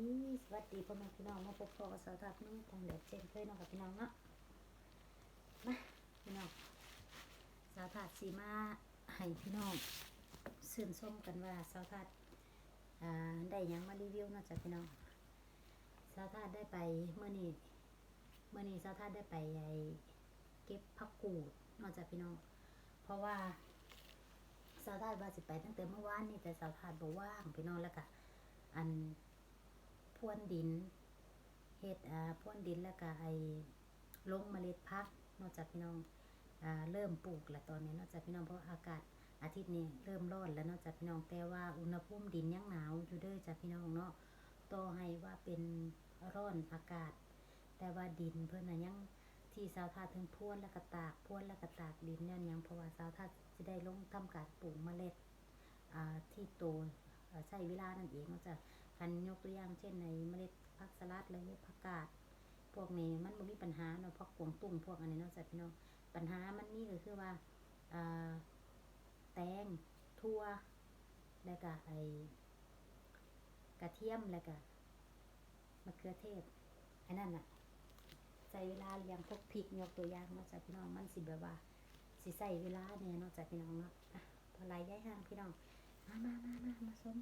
ดีสวัสดีพ่อแม่พี่น้องมาพบพ่อกับสาวทักนุ่งทางเด็กเช่นเคยเนาะกับพี่น้องเนาะมาพี่น้องสาวทัดสีมาให้พี่น้องสื่นส้มกันว่าสาวทัดได้ยังมารีวิวเนาะจากพี่น้องสาวทัดได้ไปเมื่อนี้เมื่อนี้สาวทัดได้ไปไอเก็บผักกูดเนอกจากพี่น้อง เพราะว่าสาวทาดว่าสิไปตั้งแต่เมื่อวานนี่แต่สาวทาดบ่ว่างพี่น้องแล้วก็อัน พรวนดินเฮ็ดอ่าพรวนดินแล้วก็ไอ้ลงเมล็ดพักนอกจากพี่น้องอ่าเริ่มปลูกแล้วตอนนี้นอกจากพี่น้องเพราะอากาศอาทิตย์นี้เริ่มร้อนแล้วนอกจากพี่น้องแต่ว่าอุณหภูมิดินยังหนาวอยู่เด้อจ้ะพี่น้องเนาะต่อให้ว่าเป็นร้อนอากาศ แต่ว่าดินเพิ่นน่ะยังที่สาวทาถึงพรวนแล้วก็ตากพรวนแล้วก็ตากดินย้อนหยังเพราะว่าสาวทาดสิได้ลงทำการปลูกเมล็ดอ่าที่โตใช้เวลานั่นเองนาะจ้ะ คันยกตัวอย่างเช่นในเมล็ดผักสลัดหรือผักกาดพวกนี้มันบ่มีปัญหาเนาะพวกกวงตุ้งพวกอันนี้เนาะจ้ะพี่น้องปัญหามันมีก็คือว่าแตงทั่วแล้วก็ไอกระเทียมแล้วก็มะเขือเทศอันนั้นน่ะใช้เวลาเลี้ยงพวกพริกยกตัวอย่างเนาะจ้ะพี่น้องมันสิแบบว่าสิใช้เวลาเนี่ยเนาะจ้ะพี่น้องเนาะพอไล่ย้ายห่างพี่น้องมามามามามาส้ม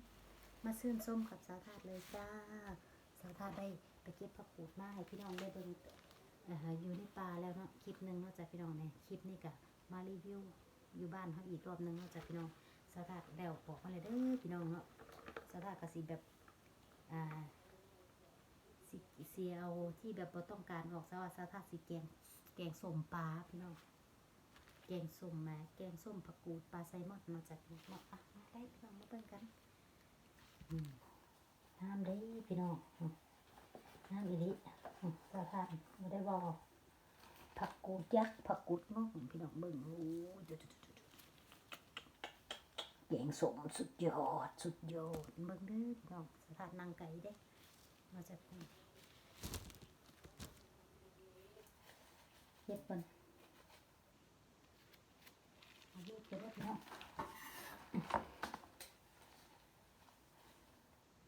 มาซื้นส้มกับสาวทาเลยจ้า สาวทาได้ไปเก็บผักกูดมาให้พี่น้องได้เบิ่งออยู่ในป่าแล้วเนาะคลิปหนึ่งนาะจ้ะพี่น้องเนี่ยคลิปนี้ก็มารีวิวอยู่บ้านเขาอีกรอบหนึ่งนาะจ้ะพี่น้องสาวทาดแล้วบอกมาเลยเด้อพี่น้องเนาะสาวทาดก็สิแบบอ่าสิเสียเอที่แบบบ่ต้องการออกซะว่าซะถ้าสิแกงแกงส้มปลาพี่น้องแกงส้มแมาแกงส้มผักกูดปลาไซมอนมาจากนี่มาอะมาได้พี่น้องมาเบิ่งกัน น้ำได้พี่น้องน้ำอีหลิสะทานไม่ได้บอกผักกูดยักษ์ผักกูดงอกพี่น้องเบิ่งโอ้ยจุดๆๆแกงสมสุดยอด สุดยอดเบิ่งเด้อพี่น้องสะทานนางไก่เด้มาจากไหนเฮ็ดปันเอาเฮ็ดไปรถเนาะ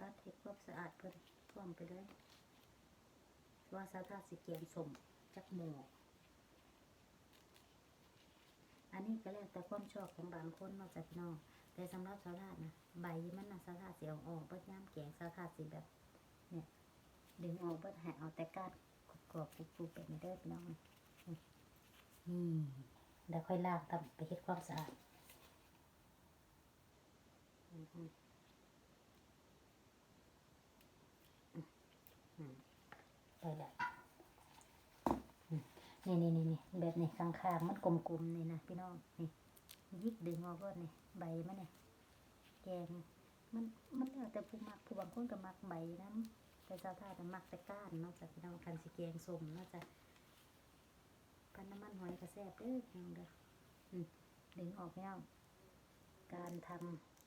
ตัดเฮ็ด ความสะอาดเพิ่นท่วมไปเลยว่าสาธาสิเกียนสมจักหมูอันนี้ก็แล้วแต่ความชอบของบางคนเนาจากนองแต่สำหรับสาธานะใบมันนะสาธาสิเออกเบิดย่ามแกงสาธาสิแบบ เนี่ยดึงออกเบิดใหายเอาแต่ก้านกรอบๆปุบๆแบบนี้เด้อพี่น้องนี่นี่เดี๋ยวค่อยลางทำไปเฮ็ดความสะอาดอืมอืมอืมอืม ไปแล้นี่นี่นี่นี่แบบนี้ข้างๆมันกลมๆนี่นะพี่น้องนี่ยิกดึงออกก็นี่ใบมันเนี่ยแกงมันมันแล้วแต่ผู้มักผู้บางคนก็มักใบนั้นแต่เจ้าท่าน่ะมักแต่ก้านเนาะจากพี่น้องคันสิแกงส้มนาะจ้ะพันน้ำมันหอยกระแซบเด้อพี่น้องเด้ออืมดึงออกแล้วการท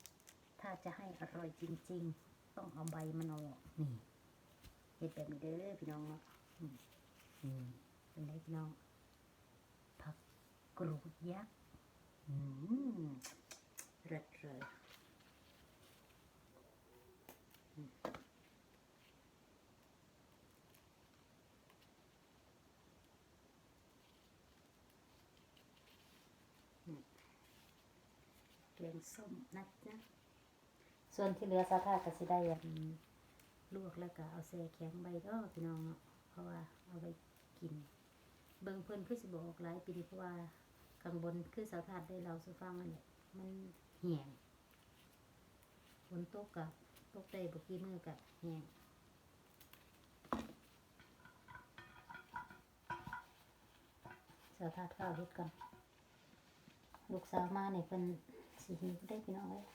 ำถ้าจะให้อร่อยจริง ๆ ต้องเอาใบมันออกนี่ เฮ็ดแบบนี้เด้อพี่น้องเนาะอืมเป็นไงพี่น้อง ผักกรูดยักษ์อืมเลิศเลยแกงส้มนะจ๊ะส่วนที่เหลือสาธาก็สิได้อัน ลวกแล้วก็เอาแช่แข็งใบก็พี่น้องเนาะเพราะว่าเอาไปกิน เบิ่งเพิ่นคือสิบออกหลายปีเพราะว่าข้างบนคือสาธาได้เราสุฟังนั่นแหละมันแห้งฝนตกกับตกได้บกี่มือกับแห้งสาธาข้าวเฮ็ดก่อนลูกสาวมาเนี่ยเป็นสีหิวได้พี่น้องเลย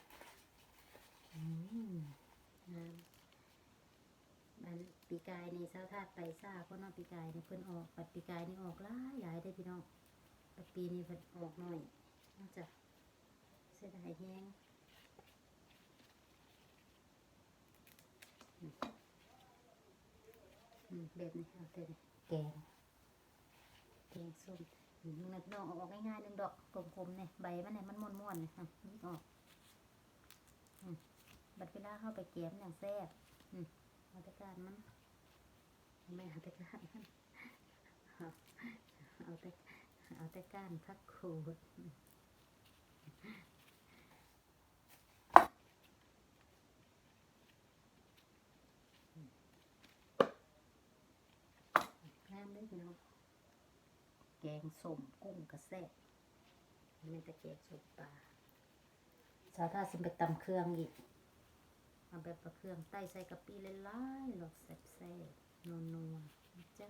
อืมน้ำ มันปีกายในี่สาวทาดไปซ่าเพราะน้องปีกายนี่เพิ่นออกปัดปีกายนี่ออกหลายหลายได้พี่น้องปัดปีนี้เพิ่นออกหน่อยนอกจากเสียดายแห้งแบบนี้เอาเถอะแกงแกงส้มนึกดอกเอาออกง่ายๆหนึ่งดอกกลมๆเนี่ยใบมันเนี่ยมันม้วนๆเนี่ยค่ะนี่ออกบัดเวลาเข้าไปเก็บอย่างแซ่บ อืมเอาต่การมันไม่เอาต่การมันเอาแต่เอาแต่การพักขูดงามเลยพี่น้องแกงส้มกุ้งกระแซ่บมันจะแกงส้มปลาสาวท่าสิไปตำเครื่องอีก เอาแบบประเครื่องใต้ใส่กะปิหลายๆหลอกแซ่บๆนัวๆนะจ๊ะ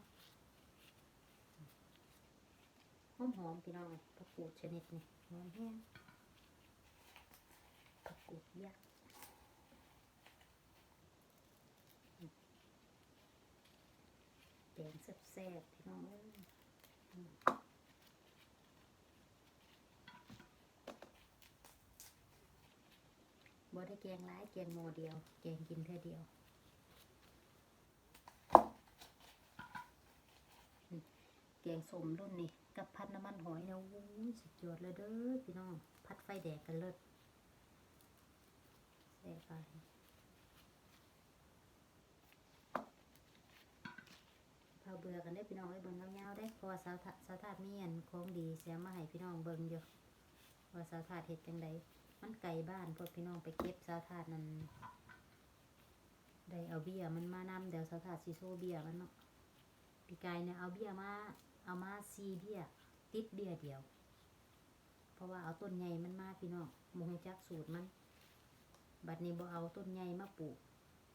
หอมหอมๆพี่น้องผักกูดชนิดนี้หอมแห้งผักกูดยักษ์แกงแซ่บๆพี่น้องเอ้ยอืมบ่ ได้แกงร้ายแกงโมเดียว แกงกินเท่อเดียว แกงสมรุ่นนี้กับพัดน้ำมันหอยเนี่ยโอ้สุดยอดเลยเด้อพี่น้อง พัดไฟแดกกันเลิศแซ่ไปพาเบื่อกันได้พี่น้องไอ้เบิ่งเงาๆได้เพราะว่าสาวทะสาวทาดมีอันของดีเสียมาให้พี่น้องเบิ่งอยู่ว่าสาวทาดเฮ็ดจังได มันไกลบ้านพวกพี่น้องไปเก็บสาวทาดนั่นได้เอาเบียมันมานำเดี๋ยวสาวทาดสิโซเบียมันเนาะปีกายเนี่ยเอาเบียมาเอามาซีเบียติดเบียเดียว เพราะว่าเอาต้นใหญ่มันมาพี่น้องมงจักสูตรมัน บัดนี้บ่เอาต้นใหญ่มาปลูก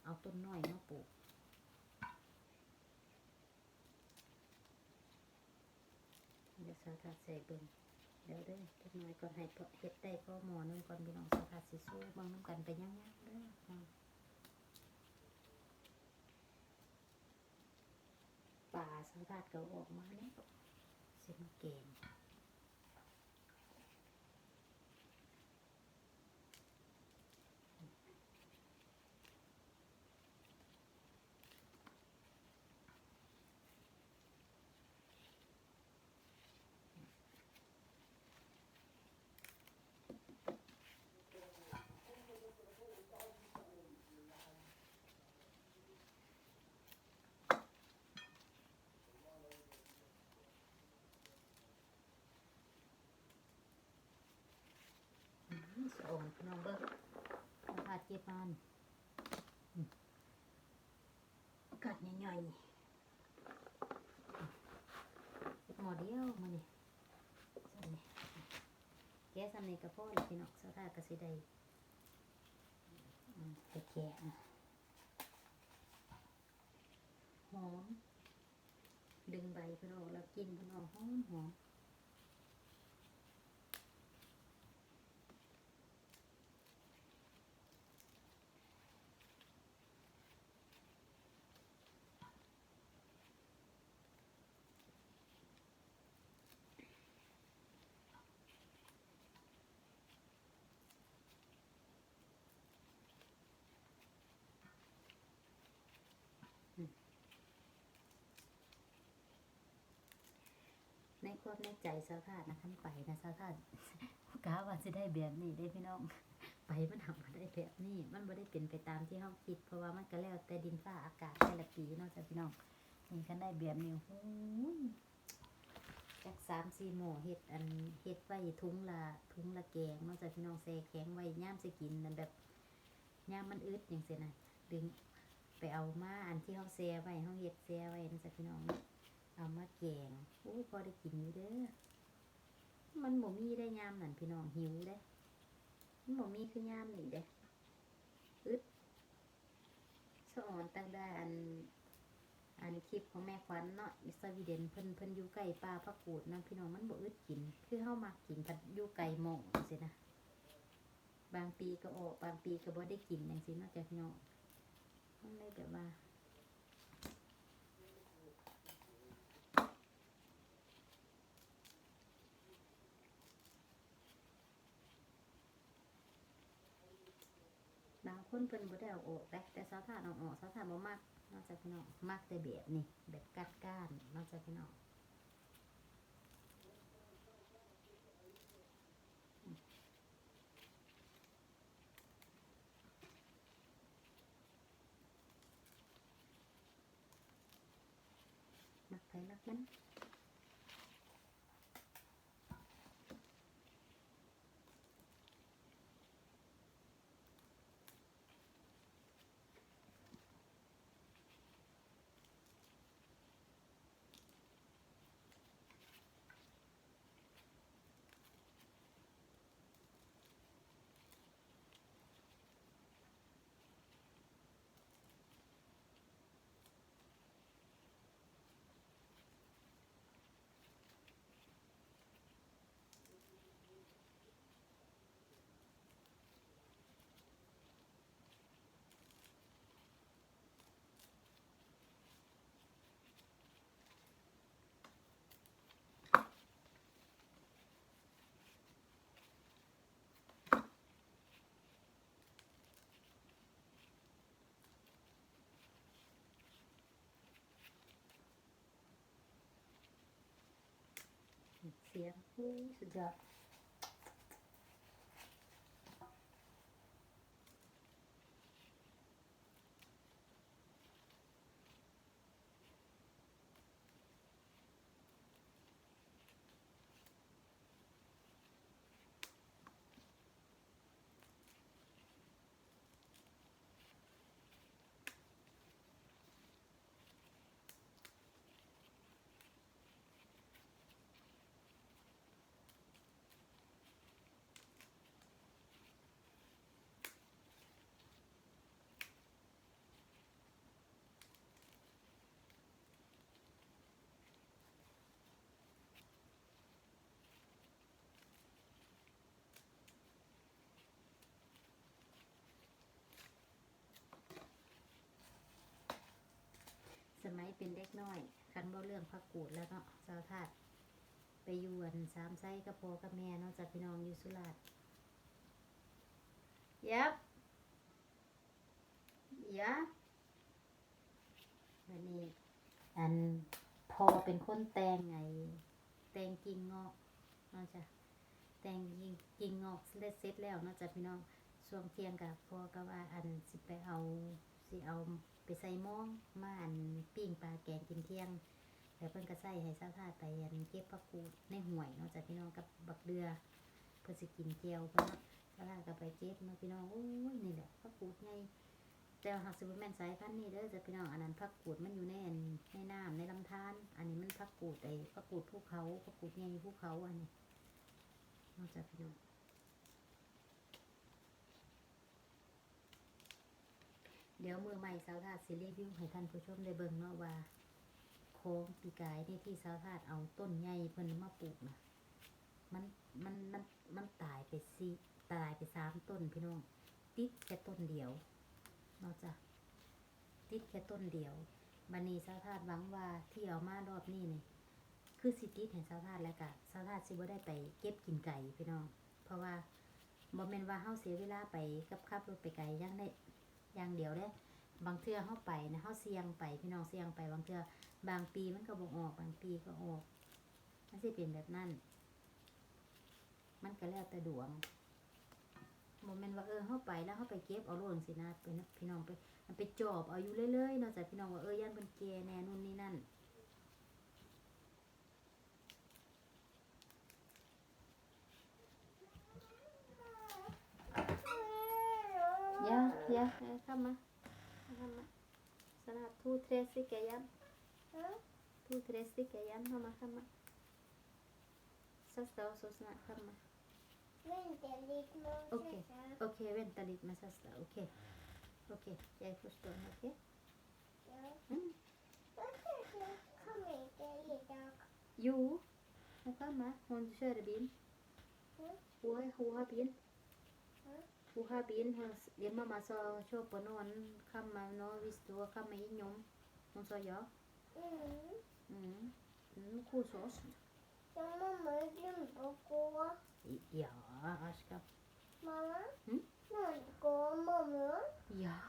เอาต้นน้อยมาปลูกเดี๋ยวสาวทัดใส่เบิ่ง ดี๋ยวเด้อจักหน่อยก่อนให้เฮ็ดได้ก็หมอนึงก่อนพี่น้องสาวทัดสิสู้เบิ่งน้ำกันไปยังๆเด้อป่าสาวทัดก็ออกมาแล้วสิมาเก่งอืมสะ อ่อนพี่น้องเบิ้งสาวทัดเก็บมันอืมกัดใหญ่ๆเฮ็ดหมอเดียวมานี่สั่นนี่แกะสั่นนี่ก็พอแล้วพี่น้องสาวทัดก็สิได้อืมไปแกะนะหอมดึงใบเพิ่นออกแล้วกินเพิ่นออกหอมหอม ความในใจสาธาตุนะท่านไปนะสาธาตุกะว่าจะได้แบบนี้ได้พี่น้อง ไปมันทำมาได้แบบนี้ มันไม่ได้เป็นไปตามที่เขาคิด เพราะว่ามันก็แล้วแต่ดินฟ้าอากาศแต่ละปีเนาะจ้ะพี่น้องนี่กันได้แบบนี้โอ้ยจากสามสี่หม้อเห็ดอันเห็ดไว้ทุ้งละทุ้งละแกงนาะจ้ะพี่น้องแซ่แข็งไว้ย่ามสกินนั่นแบบย่ามมันอึดอย่างเสียนะดึงไปเอามาอันที่เขาแซ่ไว้เขาเห็ดแซ่ไว้นะจ้ะพี่น้อง เนาะเอามาแกงโอ้ยพอได้กินอยู่เด้อ มันบ่มีได้ยามนั่นพี่น้องหิวเด้มันบ่มีคือยามนี่เด้อึดสะอ่อนตั้งได้อัน อันคลิปของแม่ขวัญเนาะอิสวีเดนเพิ่นเพิ่นอยู่ไกลป่าพักกูดนะพี่น้องมันบ่อึดกิน คือเฮามักกินพัดอยู่ไกลหม่องจังซี่นะ บางปีก็ออกบางปีก็บ่ได้กินจังซี่เนาะจ้ะพี่น้องมันเลยแบบว่า คนเพิ่นบ่ได้เอาออกแต่แต่สาวทาออกออกสาวทาบ่มักนอกจากพี่น้องมักแต่แบบนี่แบบกัดก้านนอกจากพี่น้องมักไปมักมัน เสียงอู้ มัยเป็นเด็กน้อย คันบ่เรื่องพักกูดแล้วเนาะสาวทาดไปยู่อันสามไส้กับพ่อกับแม่เนาะจากพี่น้องอยู่สุราษฎร์ยับยะวันนี้อันพอเป็นคนแตงไง แตงกิ่งงอกเนาะจ้ะแตงกิ่งกิ่งงอกเสร็จเสร็จแล้วเนาะจ้ะพี่น้องช่วงเที่ยงกับพ่อก็ว่าอันสิไปเอาสิเอา ไปใส่หม้องมาอันปิ้งปลาแกงกินเที่ยง แล้วเพิ่นก็ใส่ให้สาวทาไปอันเก็บผักกูดในห่วยเนาะจากพี่น้องกับบักเดือเพื่อสิกินเจียวเพิ่นสาวทาก็ไปเก็บเนาพี่น้องโอ้ยนี่แหละผักกูดไงแต่ว่าหากสิบ่แมนสายพันธุ์นี้เด้อจะพี่น้องอันนั้นผักกูดมันอยู่ในอันในน้ำในลำธารอันนี้มันผักกูดไอ้ผักกูดภูเขาผักกูดใหญ่ภูเขาอันนี้นาะจ้ะพี่น้อง เดี๋ยวมือใหม่สาวทาดสิรีวิวให้ท่านผู้ชมได้เบิ่งเนาะว่า โค้งปีกายนี่ที่สาวทาดเอาต้นใหญ่เพิ่นมาปลูกนะมันมันมันมันตายไปสี่ตายไปสามต้นพี่น้องติดแค่ต้นเดียวเนาะจ้ะติดแค่ต้นเดียวบันนี้สาวทาดหวังว่าที่เอามารอบนี้นี่คือสิติดให้สาวทาดแล้วก็สาวทาดสิบ่ได้ไปเก็บกินไก่พี่น้อง เพราะว่าบ่แม่นว่าเฮาเสียเวลาไปกับขับรถไปไกลอยังได้ อย่างเดียวเด้บางเทื่อเข้าไปนะเข้าเสียงไปพี่น้องเสียงไปบางเทื่อบางปีมันก็บ่ออก บางปีก็ออกมันสิเป็นแบบนั้น มันก็แล้วแต่ดวงโมเมนต์ว่าเออเข้าไปแล้วเข้าไปเก็บเอาโลงสินะเป็นพี่น้องไปมันไปจอบเอาอยู่เรื่อยๆนอกจากพี่น้องว่าเออย่านเป็นเกแน่นู่นนี่นั่น ja, samme. samme. Så jeg har to-tre stykker igjen. To-tre stykker igjen har vi fremme. Søster også sånn snart fremme. OK, ok, vente litt med søster. OK. ok, Jeg forstår. OK? Mm. Jo, hun kommer. Hun kjører bil. Hun, hun har bil. Med Sasta, okej. Okej, jag förstår, okej? Ja. Mm. Varför kommer inte idag? Jo, hon kommer. Hon kör bil. Mm. Hon, hon har bil. Mm. Hon har bil. Hon, din mamma sa köpa någon, komma, någon visste hon komma inom. Hon sa ja. Mm. Mm. Mm, kosost. Så mamma glömde att gå. Ja, Aska. Mamma? Mm. Någon går mamma? ยา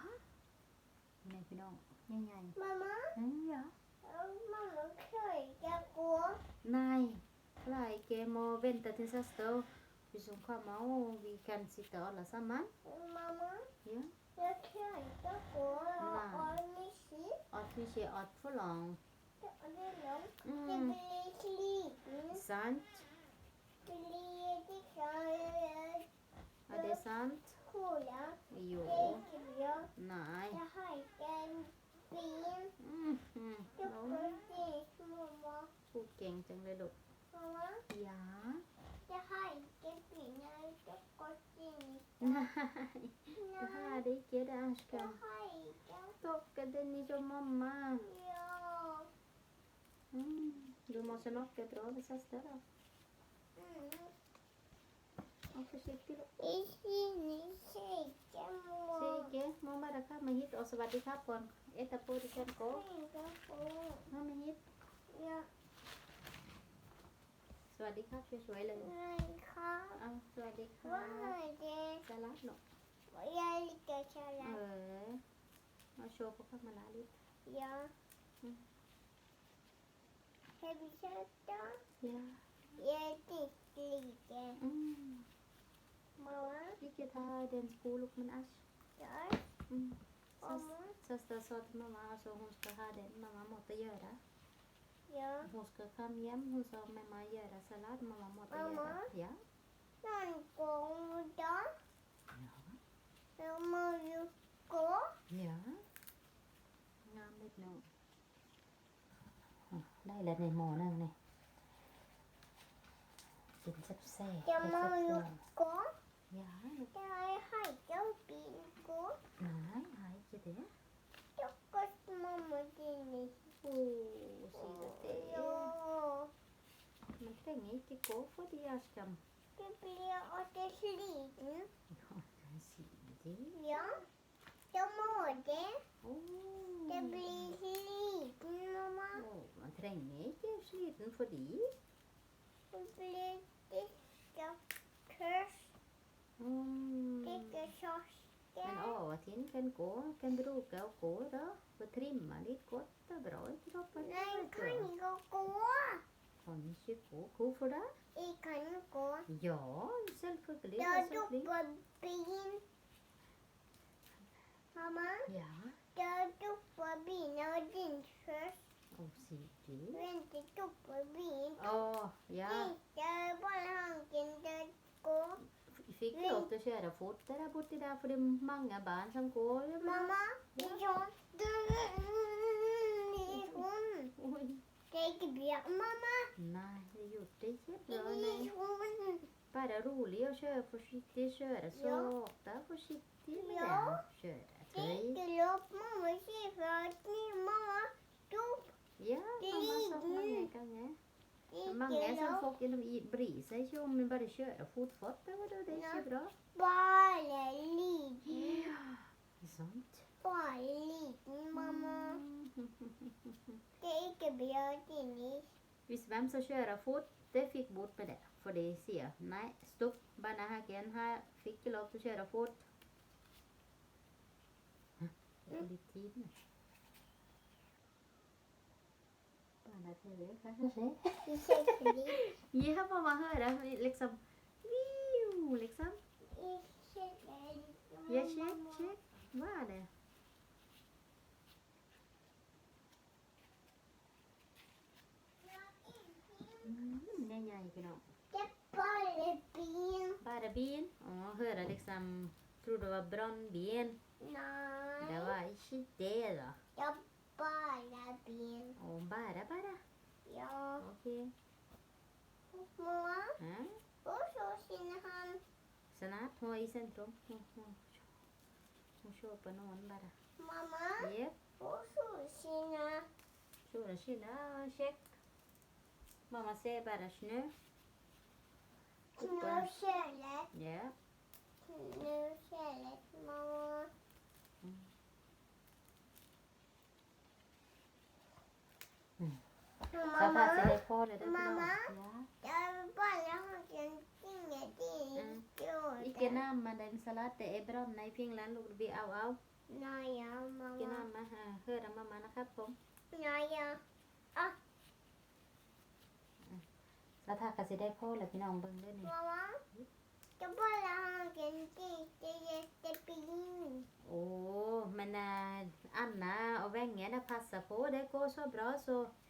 แม่พี่น้องยังไง Mamma? อืมยา Ja, Mamma kan inte gå. Nej, like må vänta tills nästa år. Vi Hvis hun kommer, og vi kan sitte alle sammen? Mamma, ja? jeg klarer ikke å gå At vi ikke er altfor langt. Det er langt. Jeg blir sliten. Sant. Blir ikke Er det sant? Cola. Jo. Nei. Jeg har ikke en bil. Mm -hmm. Jeg får mamma. Koking, tenker du. Mamma? Ja? Nei, du har ikke det, er ikke. Dokker, den er jo mamma. Ja. Mm. Du må se noe bra det siste, da. Og forsiktig. Jeg synes ikke, mamma, da kommer hit, og så var det pappaen. Etterpå du kan gå. Kom hit. Ja. วัสดีครับสวยๆเลย nei, hva? เอาสวัสดีค Hva รับ er det? สลัดหนู Jeg liker เอ salat. อมาโชว์พวกข้ามาลาลิ Ja. Mm. Har du sett det? ยา Jeg liker ikke. อืม Mamma, ikke ta den sko look men æsj der. mm. Mamma. Søster sa til mamma altså hun skal ha den mamma måtte gjøre. Ja. Hun skal komme hjem, hun sa mamma gjøre salat, mamma måtte Mamma? gjøre. Ja. Noen ganger da, Ja. så må du gå. Ja. Ngam litt nå. Ah, ได้แล้วในหม้อนั่งนี่กินแซ่บๆ Da må du แซ่บ gå. ๆ ja, litt Da har ikke bilen gå. Nei, har ikke det. Stakkars mamma din. Å, sier det? Ja. Man trenger ikke gå for de, Askan. Du blir alltid sliten. Ja, den sier det. Ja, da må det. Å. Det blir sliten, mamma. Oh, man trenger ikke sliten for de. Du blir ikke tørst. mm. ikke Men av og til kan gå, kan bruke å gå da. For trimme litt godt. og bra i kroppen. Nei, jeg kan ikke gå. Kan ikke gå. Hvorfor det? Jeg kan gå. Ja, selvfølgelig. Da er dupper bilen. Mamma, Ja, da dupper bilen og din først. å, sier du? Vent, dupper bilen. Å, ja. Ikke bare hanken til å gå. Fikk lov til å kjøre fort der borti der, for det er mange barn som går. Ja, Mamma. Hund. Det er ikke bra, mamma. Nei, det gjorde det ikke bra. Nei. Bare rolig og kjøre forsiktig. Kjøre sakte, forsiktig med Ja. det. Kjøre Det er ikke lov, mamma sier fra til mamma. Stopp. Ja, Det mamma sa mange liten. ganger. Mange som folk bryr seg ikke om, men bare kjører fort fort. Det, er ikke bra. Bare liten. Ja, sant. Bare liten, mamma. Det er ikke bra, Dennis. Hvis hvem som kjører fort, det fikk bort med det. For de sier nei, stopp, barnehagen her fikk ikke lov til å kjøre fort. Det er litt tid henne til liv, kanskje skje. ja, mamma hører liksom Viu, liksom. Ja, kjekk, kjekk. Hva er det? Mm, den gjør ikke noe. Det er bare bien. Bare bien? Å, hører liksom Tror du det var brannbien? Nei. Det var ikke det, da. Ja, er bare bil. Å, bare, bare. Ja. OK. Mamma, Hæ? og så sier han Snart. Hun er i sentrum. Hun, hun, hun ser på noen, bare. Mamma, Jepp. og så sier han Sola skinner. Sjekk. Mamma ser bare snø. Nå kjølet. Ja. Nå kjølet, mamma. Ta Mamma, fatt i det håret. det er bra. Mamma? Ja. det er bare han som ingenting Mm. gjorde. Ikke nærme den salat. Det er branner i Finland. Lukter vi au au. Nei, ja, Ikke mamma. nærme. Eh, Hører mamma นะครับผม Nei, ja. สาธาก็สิได้พ่อแล้วพี่น้องเบิ่งเด้วยนี่ Mamma, det er bare han som ikke gjetter bilen. โอ้ men eh, Anna och Venge det passar på. Det går så bra så Från det här dress. Och så Och reflex. Jag håller det. Yep. Håller gör mamma. Okej. Jag håller gör. Oh, ja, ja, ja. Mamma kan mamma. Ja, Det är inte selvfølgelig.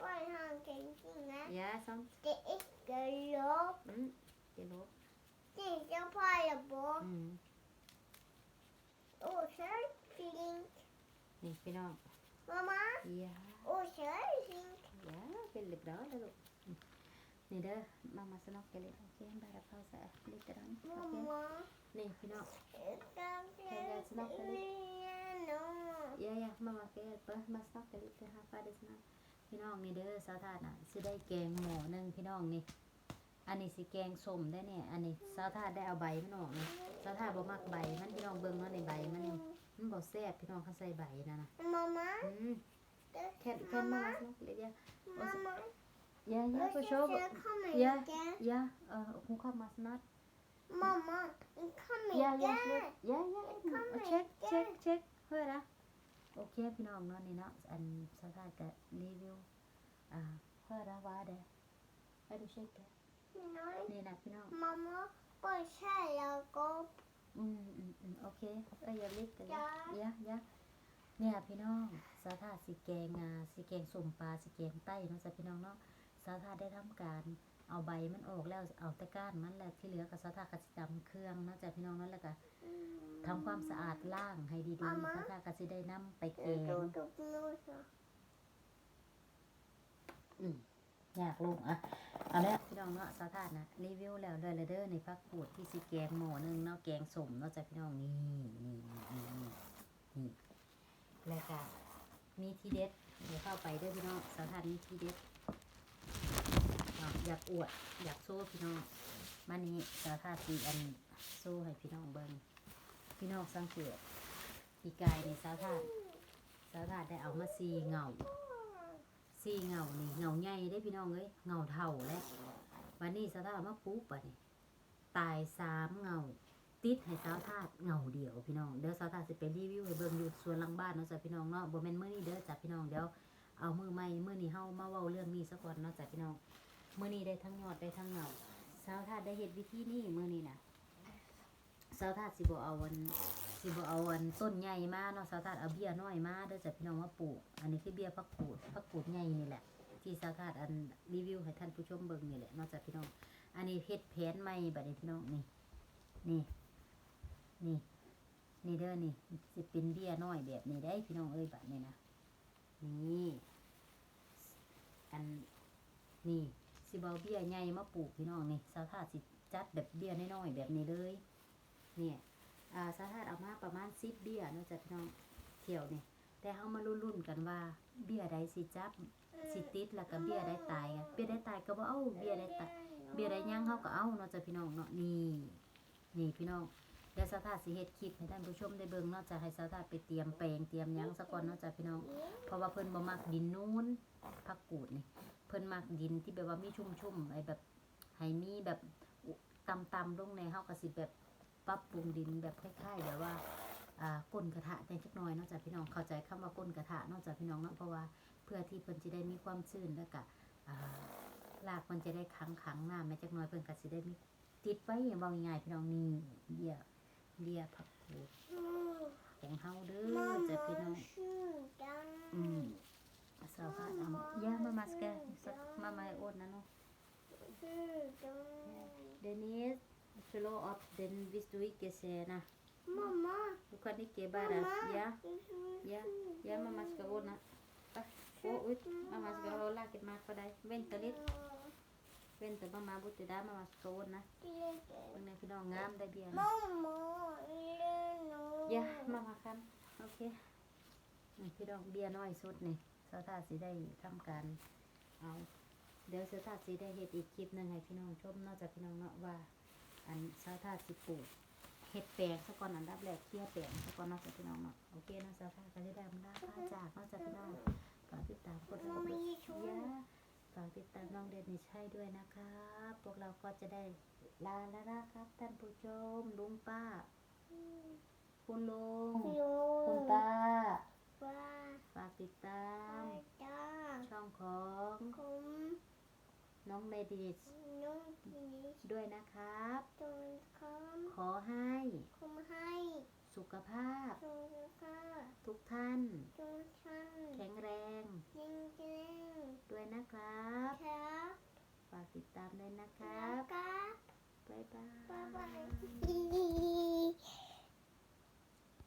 ย่ Bara hagen dinga. ย่าซ้ Det är inte lov. ำอืมเจลูก Det är inte bara på. อืม Och så är det flink. นี่พี่น้อง Mamma. ย่า Och så är det flink. ย่าเป็นเล็บร้อยแล้วลูกอืมนี่เด้อมามาสนอกกันเลยโอเคบาราพาสะลิตรันโอเค Mamma. นี่พี่น้อง Jag ska bli någon. ย่าย่ามามาเกลเปิ้ลมาสนอกกันเลยเถอะฮะฟาเดสนะ พี่น้องนี่เด้อสาวทานอะสิได้แกงหม้อหนึงพี่น้องนี่ อันนี้สิแกงส้มได้เนี่ยอันนี้สาวทานได้เอาใบมันออกนะสาวทานบ่มักใบมันพี่น้องเบิ่งว่าในใบมันนี่มันบ่แซ่บพี่น้องเขาใส่ใบนะนะ Mamma. อืม แค่แค่มาสนอกเลยเดียว Mamma. ย่าย่า Jag ผู้ช ska ม komma Ja. inte. ย่าเออคุณเข้ามาสนัด Mamma. Kom ย่าย่า inte. ย่าย่าเช็ค เช็คเช็คเฮ้ยนะ โอเคพี่น้องเนาะนี่เนาะอันสาวทานก็รีวิวอ่าเฮ้ยนะว่าเด้อให้ดูเช็คเด้อ Nej. นี่นะพี่น้อง Mamma. Bara kära gå. อืมอืมอืมโอเคเอ้ยอย่าลิกกันจ้ายะยะเนี่ยพี่น้องสาธาสิแกงอ่าสิแกงสมปลาสิแกงไต้เนาะจ้ะพี่น้องเนาะสาธาได้ทำการเอาใบมันออกแล้วเอาแต่ก้านมันแหละที่เหลือก็สาธาก็สิตำเครื่องเนาะจ้ะพี่น้องเนาะแล้วก็ ทำความสะอาดล่างให้ดีๆสาธาก็สิได้นํไปแกง Du tog nosa. อืมอยากลูกอะเอาละพี่น้องเนาะสาธานะรีวิวแล้วเลยเลยเด้อในฟักกูดที่สิแกงหม้อหนึงเนาะแกงสมเนาะจ้ะพี่น้องนี่นี่นี่นี่นี่แล้วก็มีทีเด็ดเดี๋ยวเข้าไปเด้อพี่น้องสาธามีทีเด็ดอะอยากอวดอยากโซ่พี่น้องมานี้สาธาสีอันโซ่ให้พี่น้องเบิ่ง พี่น้องสังเกตปีกายในสาธาสาธาได้เอามาซีเงาสี่เงานี่เงาใหญ่ได้พี่น้องเอ้ยเงาเท่าแล้ววันนี้สาวทาสมาปุ๊บบัดนี้ตายสามเงาติดให้สาวทาสเงาเดียวพี่น้องเดี๋ยวสาวทาสสิไปรีวิวให้เบิ่งอยู่ส่วนหลังบ้านเนาะจ้ะพี่น้องเนาะบ่แม่นมื้อนี้เด้อจ้ะพี่น้องเดี๋ยวเอามือใหม่มื้อนี้เฮามาเว้าเรื่องนี้ซะก่อนเนาะจ้ะพี่น้องมื้อนี้ได้ทั้งยอดได้ทั้งเงาสาวทาสได้เฮ็ดวิธีนี้มื้อนี้น่ะ สาวทาสสิบเอาวันสิบเอาอันต้นใหญ่มากเนาะสาวทาสเอาเบี้ยน้อยมาเด้อจะพี่น้องมาปลูก อันนี้คือเบี้ยผักกูดผักกูดใหญ่นี่แหละ ที่สาวทาสอันรีวิวให้ท่านผู้ชมเบิ่งนี่แหละเนอกจากพี่น้อง อันนี้เฮ็ดแผนใหม่บัดนี้พี่น้องนี่นี่นี่นี่เด้อนี่สิเป็นเบี้ยน้อยแบบนี้ได้พี่น้องเอ้ยบัดนี้นะนี่อันนี่สิบเอาเบี้ยใหญ่มาปลูกพี่น้องนี่สาวทาสสิจัดแบบเบี้ยน้อยๆแบบนี้เลย เนี่ยอ่าสาวทาสเอามาประมาณ10เบี้ยเนาะจ้ะพี่น้องเที่ยวนี่แต่เฮามารุ่นๆกันว่าเบี้ยใดสิจับสิติดแล้วก็เบี้ยได้ตายไงเบี้ยได้ตายก็บ่เอาเบี้ยได้ตายเบี้ยได้ย่างเฮาก็เอาเนาะจ้ะพี่น้องเนาะนี่นี่พี่น้องเดี๋ยวสาวทาสสิเฮ็ดคลิปให้ท่านผู้ชมได้เบิ่งเนาะจะให้สาวทาไปเตรียมแปลงเตรียมหยังซะก่อนเนาะจ้ะพี่น้องเพราะว่าเพิ่นบ่มักดินนูนผักกูดนี่เพิ่นมักดินที่แบบว่ามีชุ่มๆไอ้แบบให้มีแบบต่ำๆลงในเฮาก็สิแบบ ปรับปรุงดินแบบคล้ายๆแบบว่าอ่าก้นกระทะแต่จักหน่อยเนาะจ้ะพี่น้องเข้าใจคำว่าก้นกระทะเนาะจ้ะพี่น้องเนาะเพราะว่าเพื่อที่เพิ่นจะได้มีความชื้นแล้วก็อ่ารากมันจะได้ขังขังๆน้ำแม่จักหน้อยเพิ่นก็สิได้มีติดไว้อย่างว่าง่ายๆพี่น้องนี่เบี้ยเบี้ยผักกูดของเฮาเด้อจ้ะพี่น้องอืมสาวค่ะเอายามามาสแกสักมามาโอนนะเนาะ Dennis slow up den hvis du ikke ser na Mamma. du kan ikke bare ja ja ja mamma skal ordne Ah, gå ut mamma skal ha laget mat for deg vent litt vent mamma borti der mamma skal ordne เบิ่งในพี่น้องงามได้เบียร์นะ Mamma. Leno. ยะมามาครับโอเคนี่พี่น้องเบียร์น้อยสุดนี่สาวตาสิได้ทำการเอาเดี๋ยวสาวตาสิได้เฮ็ดอีกคลิปหนึงให้พี่น้องชมนอกจากพี่น้องเนาะว่า อันเสาท่าสิปูเห็ดแปลงสะก่อนอันดับแรกเคี่ยแปลงสะก่อนเนาะจ้กพี่น้องเนาะโอเคนะเสาท่าก็จะได้มันได้ค่าจากเนาะจ้ะพี่น้องฝากติดตามกดไลค์กดแชร์ฝากติดตามน้องเดนนิชใช่ด้วยนะคะพวกเราก็จะได้ลาแล้วนะครับท่านผู้ชมลุงป้า คุณลุงคุณป้าฝากติดตาม ช่องของ คุ้ น้องเมดิสน้องพีชด้วยนะครับ จงคขอให้ำให้สุขภาพ จงค่าทุกท่าน จงชันแข็งแรงยิงเก่งด้วยนะครับ ครับฝากติดตามเลยนะครับ ครับบ๊ายบาย บ๊ายบาย